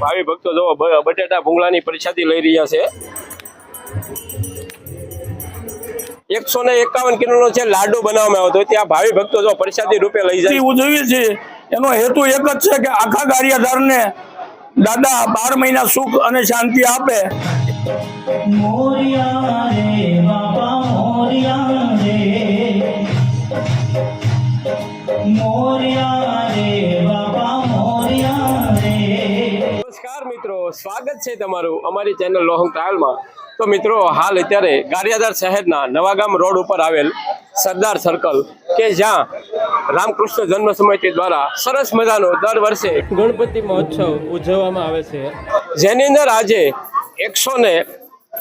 ભાવિ ભક્તો જો બટેટા ભૂંગળાની પ્રસાદી લઈ રહ્યા છે. એકસો ને એકાવન કિલોનો છે લાડુ બનાવવામાં આવ્યો હતો ત્યાં ભાવિ ભક્તો જો પ્રસાદી રૂપે લઈ જાય. ઉજવીએ છીએ. એનો હેતુ એક જ છે કે આખા ગારિયાધારને દાદા બાર મહિના સુખ અને શાંતિ આપે. મોરિયા રે બાપા મોરિયા. સ્વાગત છે તમારું અમારી ચેનલ લોહંગ ટ્રાયલમાં તો મિત્રો હાલ અત્યારે ગારિયાધાર શહેરના નવાગામ રોડ ઉપર આવેલ સરદાર સર્કલ કે જ્યાં રામકૃષ્ણ જન્મ સમિતિ દ્વારા સરસ મજાનો દર વર્ષે ગણપતિ મહોત્સવ ઉજવવામાં આવે છે. જેની અંદર આજે એકસો ને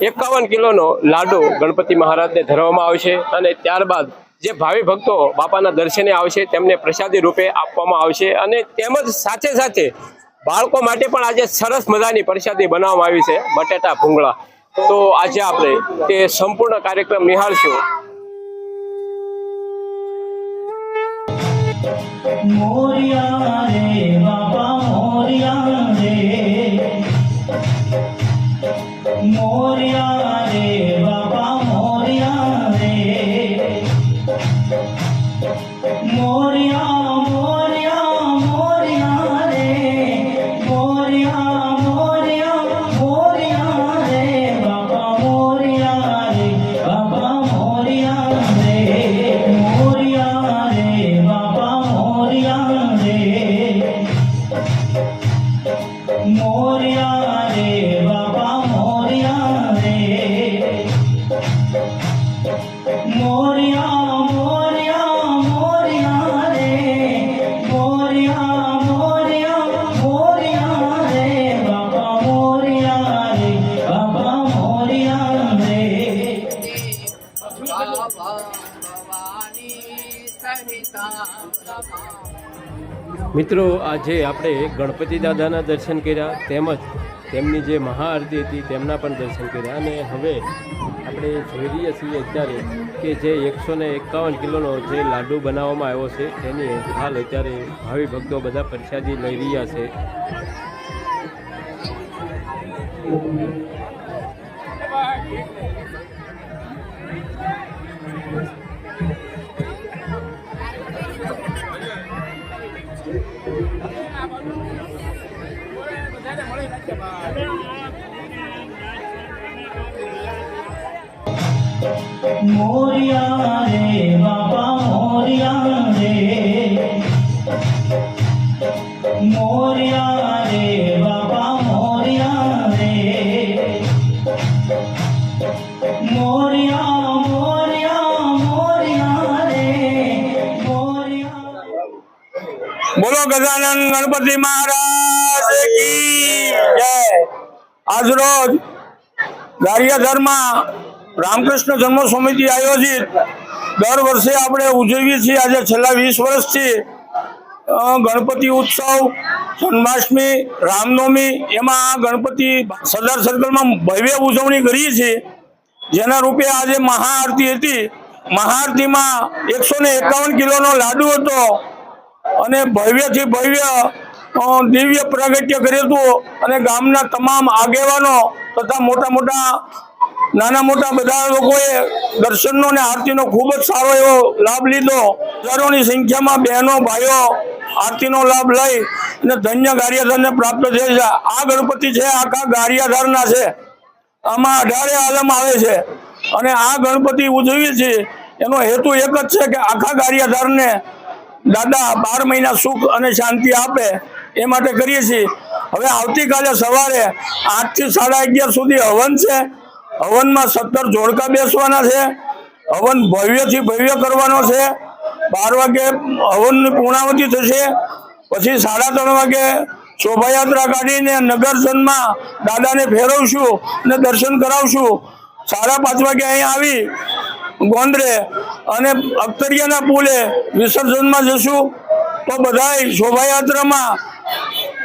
એકાવન કિલોનો લાડુ ગણપતિ મહારાજને ધરવામાં આવશે અને ત્યારબાદ જે ભાવિ ભક્તો બાપાના દર્શને આવશે તેમને પ્રસાદી રૂપે આપવામાં આવશે અને તેમજ સાથે સાથે બાળકો માટે પણ આજે સરસ મજાની પ્રસાદી બનાવવામાં આવી છે, બટેટા, ભૂંગળા. તો આજે આપણે તે સંપૂર્ણ કાર્યક્રમ નિહાળશું. મોરિયા મિત્રો, આજે આપણે ગણપતિ દાદાના દર્શન કર્યા તેમજ તેમની જે મહાઆરતી હતી તેમના પણ દર્શન કર્યા. અને હવે આપણે જોઈ રહ્યા છીએ અત્યારે કે જે એકસો ને એકાવન કિલોનો જે લાડુ બનાવવામાં આવ્યો છે, તેની હાલ અત્યારે ભાવિ ભક્તો બધા પ્રસાદી લઈ રહ્યા છે. મોરિયા રે બાપા મોરિયા રે. મોરિયા બોલો ગજાનન ગણપતિ મહારાજ કી જય. આજરોજ ગારિયાધારમાં રામકૃષ્ણ જન્મ સમિતિ આયોજિત. દર વર્ષે આપણે ઉજવીએ છીએ. આજે છેલ્લા વીસ વર્ષથી ગણપતિ ઉત્સવ, જન્માષ્ટમી, રામનવમી, એમાં ગણપતિ સરદાર સર્કલમાં ભવ્ય ઉજવણી કરીએ છીએ. જેના રૂપે આજે મહાઆરતી હતી. મહાઆરતીમાં એકસો ને એકાવન કિલોનો લાડુ હતો. અને ભવ્યથી ભવ્ય દિવ્ય પ્રાગટ્ય કર્યું હતું અને ગામના તમામ આગેવાનો તથા મોટા મોટા, નાના મોટા બધા લોકોએ દર્શનનો અને આરતીનો ખૂબ જ સારો એવો લાભ લીધો. હજારોની સંખ્યામાં બહેનો, ભાઈઓ આરતીનો લાભ લઈ અને ધન્ય ગારિયાધારને પ્રાપ્ત થયા છે. આ ગણપતિ છે, આખા ગારિયાધારના છે. આમાં અઢારે આલમ આવે છે. અને આ ગણપતિ ઉજવીએ છીએ, એનો હેતુ એક જ છે કે આખા ગારિયાધારને દાદા, બાર મહિના સુખ અને શાંતિ આપે, એ માટે કરીએ છીએ. હવે આવતીકાલે સવારે આઠથી સાડા અગિયાર સુધી હવન છે. હવનમાં સત્તર જોડકા બેસવાના છે. હવન ભવ્યથી ભવ્ય કરવાનો છે. બાર વાગે હવનની પૂર્ણાવતી થશે. પછી સાડા ત્રણ વાગે શોભાયાત્રા કાઢીને નગરજનમાં દાદાને ફેરવશું અને દર્શન કરાવશું. સાડા પાંચ વાગે અહીં આવી ગોંદરે અને અખતરિયાના પુલે વિસર્જનમાં જશું તો બધાય શોભાયાત્રામાં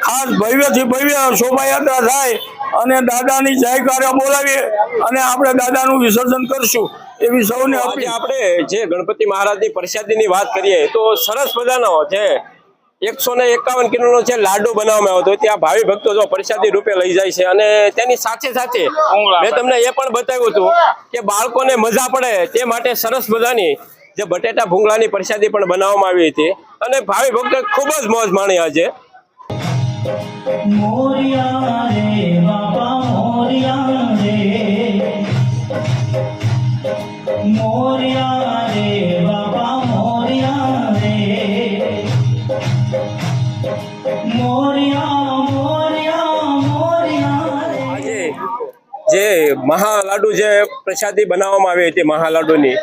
ખાસ ભવ્યથી ભવ્ય શોભાયાત્રા થાય અને દાદાની જયકારા બોલાવીએ અને આપણે દાદાનું વિસર્જન કરશું એવી સૌને આપણે જે ગણપતિ મહારાજની પ્રસાદીની વાત કરીએ તો સરસ મજાનો જે એકસો ને એકાવન કિલોનો જે લાડુ બનાવવામાં આવ્યો હતો ત્યાં ભાવિ ભક્તો જો પ્રસાદી રૂપે લઈ જાય છે અને તેની સાથે સાથે મેં તમને એ પણ બતાવ્યું હતું કે બાળકોને મજા પડે તે માટે સરસ મજાની જે બટેટા ભૂંગળાની પ્રસાદી પણ બનાવવામાં આવી હતી. અને ભાવિ ભક્તો ખૂબ જ મોજ માણી આજે. મોરિયા રે બાપા મોરિયા રે મોરિયા રે. મહાલાડુ જે પ્રસાદી બનાવવામાં આવી હતી મહાલાડુની,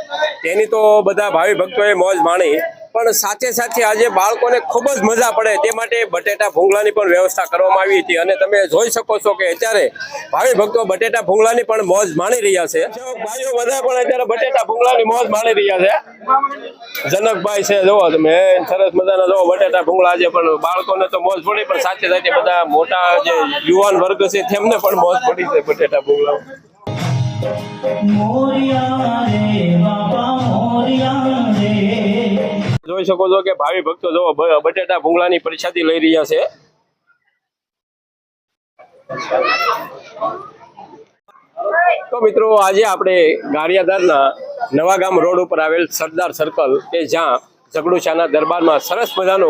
તેની તો બધા ભાવિ ભક્તોએ મોજ માણી, પણ સાથે સાથે આજે બાળકોને ખૂબ જ મજા પડે તે માટે બટેટા ભૂંગળાની પણ વ્યવસ્થા કરવામાં આવી હતી. અને તમે જોઈ શકો છો કે અત્યારે ભાવિ ભક્તો બટેટા ભૂંગળાની પણ મોજ માણી રહ્યા છે. ભાઈઓ બધા પણ અત્યારે બટેટા ભૂંગળાની મોજ માણી રહ્યા છે. જનકભાઈ છે જોવો તમે સરસ મજાના જોવો બટેટા ભૂંગળા છે પણ બાળકોને તો મોજ પડી, પણ સાથે સાથે બધા મોટા જે યુવાન વર્ગ છે, તેમને પણ મોજ પડી છે બટેટા ભૂંગળા જોઈ શકો છો કે ભાવિ ભક્તો જો બટેટા ભૂંગળાની પ્રસાદી લઈ રહ્યા છે. તો મિત્રો, આજે આપણે ગારિયાધારના નવા ગામ રોડ ઉપર આવેલ સરદાર સર્કલ કે જ્યાં ઝઘડુશાના દરબારમાં સરસ મજાનો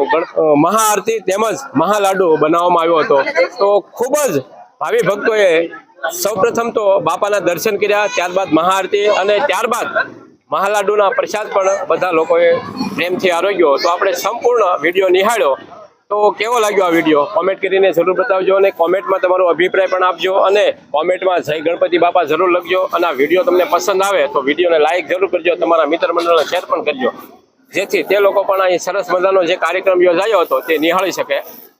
મહાઆરતી તેમજ મહાલાડુ બનાવવામાં આવ્યો હતો. તો ખૂબ જ ભાવિ ભક્તોએ સૌપ્રથમ તો બાપાના દર્શન કર્યા, ત્યારબાદ મહાઆરતી અને ત્યારબાદ મહાલાડુના પ્રસાદ પણ બધા લોકોએ પ્રેમથી આરોગ્યો. તો આપણે સંપૂર્ણ વીડિયો નિહાળ્યો. તો કેવો લાગ્યો આ વીડિયો? કોમેન્ટ કરીને જરૂર બતાવજો અને કોમેન્ટમાં તમારો અભિપ્રાય પણ આપજો અને કોમેન્ટમાં જય ગણપતિ બાપા જરૂર લખજો અને આ વીડિયો તમને પસંદ આવે તો વિડીયોને લાઇક જરૂર કરજો, તમારા મિત્ર મંડળને શેર પણ કરજો. જેથી તે લોકો પણ અહીં સરસ મજાનો જે કાર્યક્રમ યોજાયો હતો તે નિહાળી શકે.